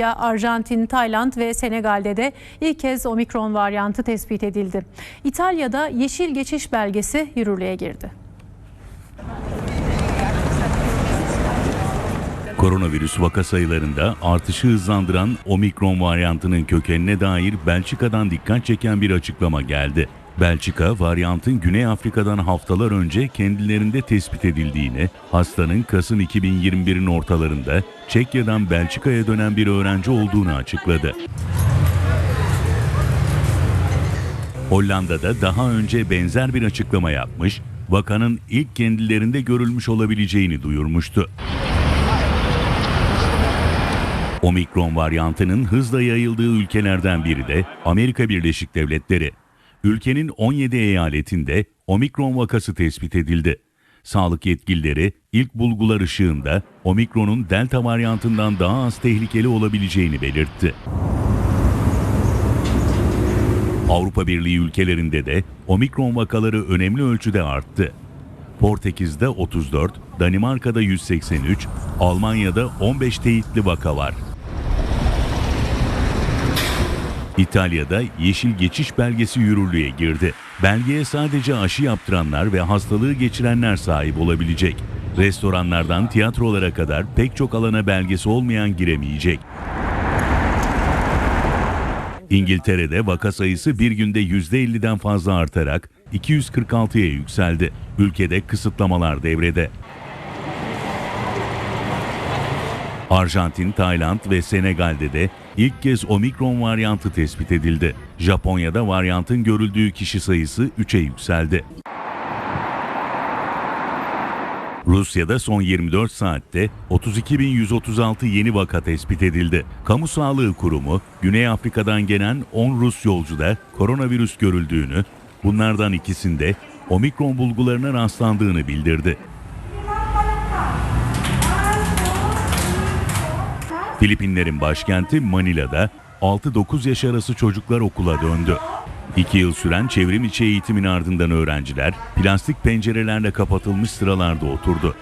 Rusya, Arjantin, Tayland ve Senegal'de de ilk kez omikron varyantı tespit edildi. İtalya'da yeşil geçiş belgesi yürürlüğe girdi. Koronavirüs vaka sayılarında artışı hızlandıran omikron varyantının kökenine dair Belçika'dan dikkat çeken bir açıklama geldi. Belçika, varyantın Güney Afrika'dan haftalar önce kendilerinde tespit edildiğini, hastanın Kasım 2021'in ortalarında Çekya'dan Belçika'ya dönen bir öğrenci olduğunu açıkladı. Hollanda'da daha önce benzer bir açıklama yapmış, vakanın ilk kendilerinde görülmüş olabileceğini duyurmuştu. Omikron varyantının hızla yayıldığı ülkelerden biri de Amerika Birleşik Devletleri. Ülkenin 17 eyaletinde omikron vakası tespit edildi. Sağlık yetkilileri ilk bulgular ışığında omikronun delta varyantından daha az tehlikeli olabileceğini belirtti. Avrupa Birliği ülkelerinde de omikron vakaları önemli ölçüde arttı. Portekiz'de 34, Danimarka'da 183, Almanya'da 15 teyitli vaka var. İtalya'da yeşil geçiş belgesi yürürlüğe girdi. Belgeye sadece aşı yaptıranlar ve hastalığı geçirenler sahip olabilecek. Restoranlardan tiyatrolara kadar pek çok alana belgesi olmayan giremeyecek. İngiltere'de vaka sayısı bir günde %50'den fazla artarak 246'ya yükseldi. Ülkede kısıtlamalar devrede. Arjantin, Tayland ve Senegal'de de ilk kez omikron varyantı tespit edildi. Japonya'da varyantın görüldüğü kişi sayısı 3'e yükseldi. Rusya'da son 24 saatte 32.136 yeni vaka tespit edildi. Kamu Sağlığı Kurumu, Güney Afrika'dan gelen 10 Rus yolcuda koronavirüs görüldüğünü, bunlardan ikisinde omikron bulgularına rastlandığını bildirdi. Filipinlerin başkenti Manila'da 6-9 yaş arası çocuklar okula döndü. İki yıl süren çevrim içi eğitimin ardından öğrenciler plastik pencerelerle kapatılmış sıralarda oturdu.